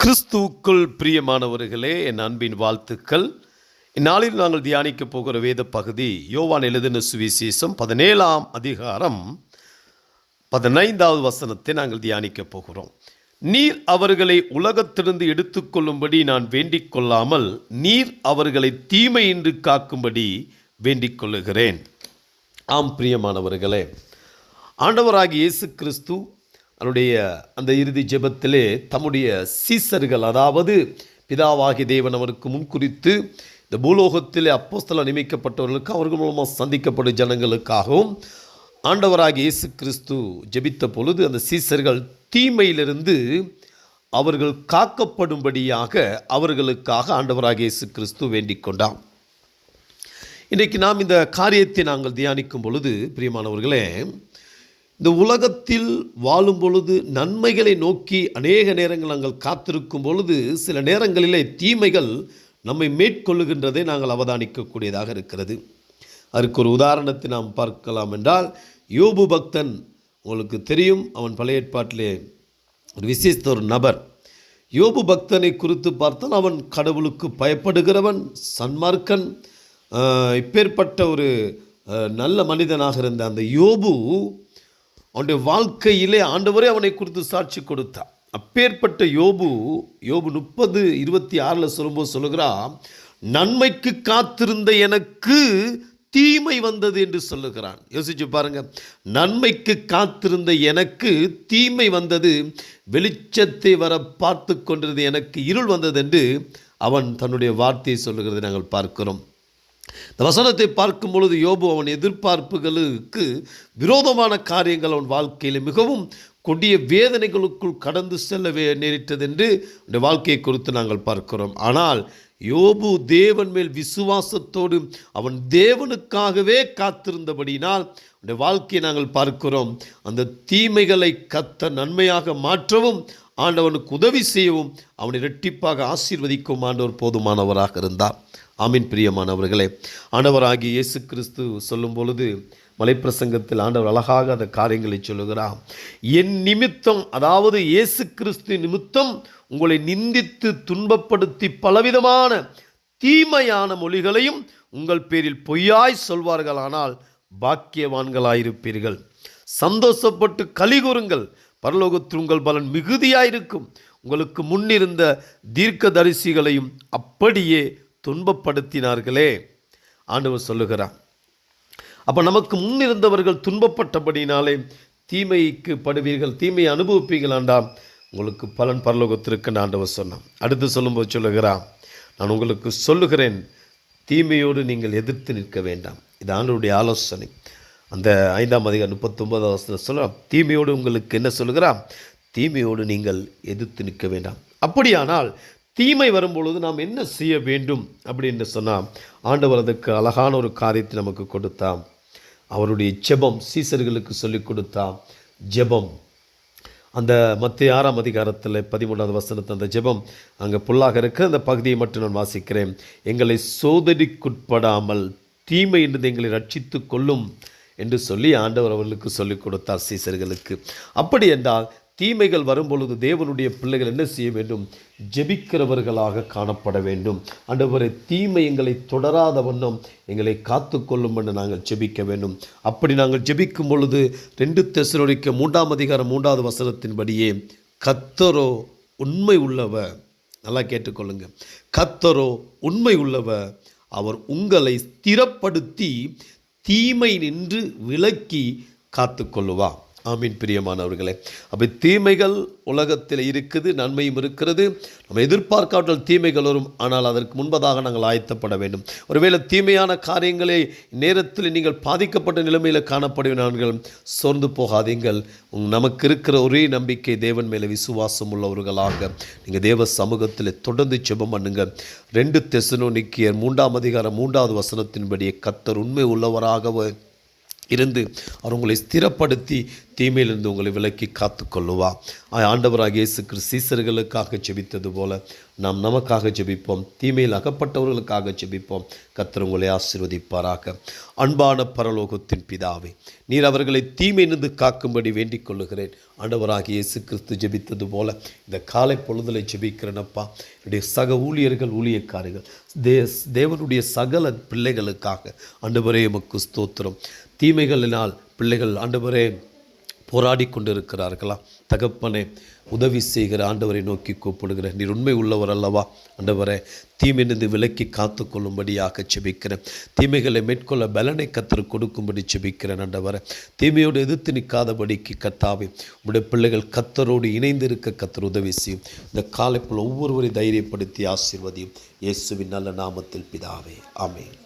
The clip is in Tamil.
கிறிஸ்துவுக்குள் பிரியமானவர்களே என் அன்பின் வாழ்த்துக்கள். இந்நாளில் நாங்கள் தியானிக்கப் போகிற வேத பகுதி யோவான் எழுதின சுவிசேஷம் பதினேழாம் அதிகாரம் பதினைந்தாவது வசனத்தை நாங்கள் தியானிக்கப் போகிறோம். நீர் அவர்களை உலகத்திலிருந்து எடுத்துக்கொள்ளும்படி நான் வேண்டிக் கொள்ளாமல் நீர் அவர்களை தீமையின்றி காக்கும்படி வேண்டிக் கொள்ளுகிறேன். ஆம் பிரியமானவர்களே ஆண்டவராகி இயேசு கிறிஸ்து அவருடைய அந்த இறுதி ஜெபத்திலே தம்முடைய சீசர்கள் அதாவது பிதாவாகி தேவன் அவருக்கு முன்குறித்து இந்த பூலோகத்திலே அப்போஸ்தல நியமிக்கப்பட்டவர்களுக்கு அவர்கள் மூலமாக சந்திக்கப்படும் ஜனங்களுக்காகவும் ஆண்டவராகிய இயேசு கிறிஸ்து ஜெபித்த பொழுது அந்த சீசர்கள் தீமையிலிருந்து அவர்கள் காக்கப்படும்படியாக அவர்களுக்காக ஆண்டவராகிய இயேசு கிறிஸ்து வேண்டிக் கொண்டார். இன்றைக்கு நாம் இந்த காரியத்தை நாங்கள் தியானிக்கும் பொழுது பிரியமானவர்களே இந்த உலகத்தில் வாழும் பொழுது நன்மைகளை நோக்கி அநேக நேரங்கள் நாங்கள் காத்திருக்கும் பொழுது சில நேரங்களிலே தீமைகள் நம்மை மேற்கொள்ளுகின்றதை நாங்கள் அவதானிக்கக்கூடியதாக இருக்கிறது. அதற்கு ஒரு உதாரணத்தை நாம் பார்க்கலாம் என்றால் யோபு பக்தன் உங்களுக்கு தெரியும் அவன் பழைய ஏற்பாட்டிலே ஒரு விசேஷித்த ஒரு நபர். யோபு பக்தனை குறித்து பார்த்தால் அவன் கடவுளுக்கு பயப்படுகிறவன் சன்மார்க்கன் இப்பேற்பட்ட ஒரு நல்ல மனிதனாக இருந்த அந்த யோபு அவனுடைய வாழ்க்கையிலே ஆண்டவரே அவனை குறித்து சாட்சி கொடுத்தார். அப்பேற்பட்ட யோபு யோபு முப்பது இருபத்தி ஆறில் சொல்லும்போது சொல்லுகிறான் நன்மைக்கு காத்திருந்த எனக்கு தீமை வந்தது என்று சொல்லுகிறான். யோசிச்சு பாருங்க. நன்மைக்கு காத்திருந்த எனக்கு தீமை வந்தது வெளிச்சத்தை வர பார்த்து கொண்டிருந்த எனக்கு இருள் வந்தது என்று அவன் தன்னுடைய வார்த்தையை சொல்லுகிறதை நாங்கள் பார்க்கிறோம். இந்த வசனத்தை பார்க்கும் பொழுது யோபு அவன் எதிர்பார்ப்புகளுக்கு விரோதமான காரியங்கள் அவன் வாழ்க்கையில் மிகவும் கொடிய வேதனைகளுக்குள் கடந்து செல்ல வே- நேரிட்டது என்று இந்த வாழ்க்கையை குறித்து நாங்கள் பார்க்கிறோம். ஆனால் யோபு தேவன் மேல் விசுவாசத்தோடு அவன் தேவனுக்காகவே காத்திருந்தபடினால் உடைய வாழ்க்கையை நாங்கள் பார்க்கிறோம். அந்த தீமைகளை கத்த நன்மையாக மாற்றவும் ஆண்டவனுக்கு உதவி செய்யவும் அவனை இரட்டிப்பாக ஆசீர்வதிக்கும் ஆண்டவர் போதுமானவராக இருந்தார். ஆமீன். பிரியமானவர்களே ஆண்டவராகிய இயேசு கிறிஸ்து சொல்லும் பொழுது மலைப்பிரசங்கத்தில் ஆண்டவர் அழகாக அந்த காரியங்களை சொல்லுகிறார். என் நிமித்தம் அதாவது இயேசு கிறிஸ்து நிமித்தம் உங்களை நிந்தித்து துன்பப்படுத்தி பலவிதமான தீமையான மொழிகளையும் உங்கள் பேரில் பொய்யாய் சொல்வார்களானால் பாக்கியவான்களாயிருப்பீர்கள். சந்தோஷப்பட்டு கலிகூறுங்கள் பரலோகத்தில் உங்கள் பலன் மிகுதியாயிருக்கும். உங்களுக்கு முன்னிருந்த தீர்க்கதரிசிகளையும் அப்படியே துன்பப்படுத்தினார்களே. ஆண்டவர் சொல்லுகிறார். அப்போ நமக்கு முன்னிருந்தவர்கள் துன்பப்பட்டபடினாலே தீமைக்கு படுவீர்கள் தீமையை அனுபவிப்பீர்கள் ஆண்டாம் உங்களுக்கு பலன் பரலோகத்திற்கு ஆண்டவர் சொன்னான். அடுத்து சொல்லும்போது சொல்லுகிறான் நான் உங்களுக்கு சொல்லுகிறேன் தீமையோடு நீங்கள் எதிர்த்து நிற்க வேண்டாம். இது ஆண்டருடைய ஆலோசனை. அந்த ஐந்தாம் அதிகாரம் முப்பத்தொன்பதாம் வருஷத்தில் சொல்லலாம் தீமையோடு உங்களுக்கு என்ன சொல்லுகிறான் தீமையோடு நீங்கள் எதிர்த்து நிற்க வேண்டாம். அப்படியானால் தீமை வரும்பொழுது நாம் என்ன செய்ய வேண்டும் அப்படின்னு சொன்னால் ஆண்டவர் அதுக்கு அழகான ஒரு காரியத்தை நமக்கு கொடுத்தாம் அவருடைய ஜெபம் சீசர்களுக்கு சொல்லிக் கொடுத்தாம் ஜெபம். அந்த மத்திய ஆறாம் அதிகாரத்தில் பதிமூணாவது வசனத்தை அந்த ஜெபம் அங்கே புல்லாக இருக்கிற அந்த பகுதியை மட்டும் நான் வாசிக்கிறேன். எங்களை சோதனைக்குட்படாமல் தீமையிலிருந்து எங்களை ரட்சித்து கொள்ளும் என்று சொல்லி ஆண்டவர் அவர்களுக்கு சொல்லிக் கொடுத்தார் சீசர்களுக்கு. அப்படி என்றால் தீமைகள் வரும்பொழுது தேவனுடைய பிள்ளைகள் என்ன செய்ய வேண்டும்? ஜெபிக்கிறவர்களாக காணப்பட வேண்டும். ஆண்டவரை தீமை எங்களை தொடராத வண்ணம் எங்களை காத்துக்கொள்ளும் என்று நாங்கள் ஜெபிக்க வேண்டும். அப்படி நாங்கள் ஜெபிக்கும் பொழுது ரெண்டு தெசலோனிக்க மூன்றாம் அதிகாரம் மூன்றாவது வசனத்தின்படியே கத்தரோ உண்மை உள்ளவர். நல்லா கேட்டுக்கொள்ளுங்க. கத்தரோ உண்மை உள்ளவர். அவர் உங்களை ஸ்திரப்படுத்தி தீமை நின்று விலக்கி கொள்ளுவார் ஆமீன் பிரியமானவர்களே. அப்போ தீமைகள் உலகத்தில் இருக்குது நன்மையும் இருக்கிறது. நம்ம எதிர்பார்க்காவிட்டால் தீமைகள் வரும். ஆனால் அதற்கு முன்பதாக நாங்கள் ஆயத்தப்பட வேண்டும். ஒருவேளை தீமையான காரியங்களை நேரத்தில் நீங்கள் பாதிக்கப்பட்ட நிலைமையில் காணப்படுவீர்கள். சோர்ந்து போகாதீங்கள். உங் நமக்கு இருக்கிற ஒரே நம்பிக்கை தேவன் மேலே விசுவாசம் உள்ளவர்களாக. நீங்கள் தேவ சமூகத்தில் தொடர்ந்து செபம் பண்ணுங்க. ரெண்டு தெசனோனிக்கியர் மூன்றாம் அதிகாரம் மூன்றாவது வசனத்தின்படியே கத்தர் உண்மை உள்ளவராகவே இருந்து அவர் உங்களை ஸ்திரப்படுத்தி தீமையிலிருந்து உங்களை விலக்கி காத்து கொள்ளுவா ஆண்டவராக இயேசு கிறிஸ்து சீசர்களுக்காக ஜெபித்தது போல நாம் நமக்காக ஜெபிப்போம். தீமையில் அகப்பட்டவர்களுக்காக ஜெபிப்போம். கத்தர் உங்களை ஆசீர்வதிப்பாராக. அன்பான பரலோகத்தின் பிதாவே நீர் அவர்களை தீமையிலிருந்து காக்கும்படி வேண்டிக் கொள்ளுகிறேன். ஆண்டவராக இயேசு கிறிஸ்து ஜெபித்தது போல இந்த காலை பொழுதலை ஜெபிக்கிறேனப்பா. என்னுடைய சக ஊழியர்கள் ஊழியக்காரர்கள் தேவனுடைய சகல பிள்ளைகளுக்காக ஆண்டவரே எமக்கு ஸ்தோத்திரம். தீமைகளினால் பிள்ளைகள் ஆண்டவரே போராடி கொண்டிருக்கிறார்களாம் தகப்பனே உதவி செய்கிற ஆண்டவரை நோக்கி கூப்பிடுகிற நீர் உண்மை உள்ளவர் அல்லவா? ஆண்டவரே தீமையிலிருந்து விலக்கி காத்து கொள்ளும்படியாக செபிக்கிறேன் தீமைகளை மேற்கொள்ள பலனை கத்திர கொடுக்கும்படி செபிக்கிறேன் ஆண்டவரே. தீமையோடு எதிர்த்து நிற்காதபடிக்கு கத்தாவே உடைய பிள்ளைகள் கத்தரோடு இணைந்து இருக்க கத்தர் உதவி செய்யும். இந்த காலைப்புல ஒவ்வொருவரையும் தைரியப்படுத்தி ஆசீர்வதியும். இயேசுவின் நல்ல நாமத்தில் பிதாவே. ஆமேன்.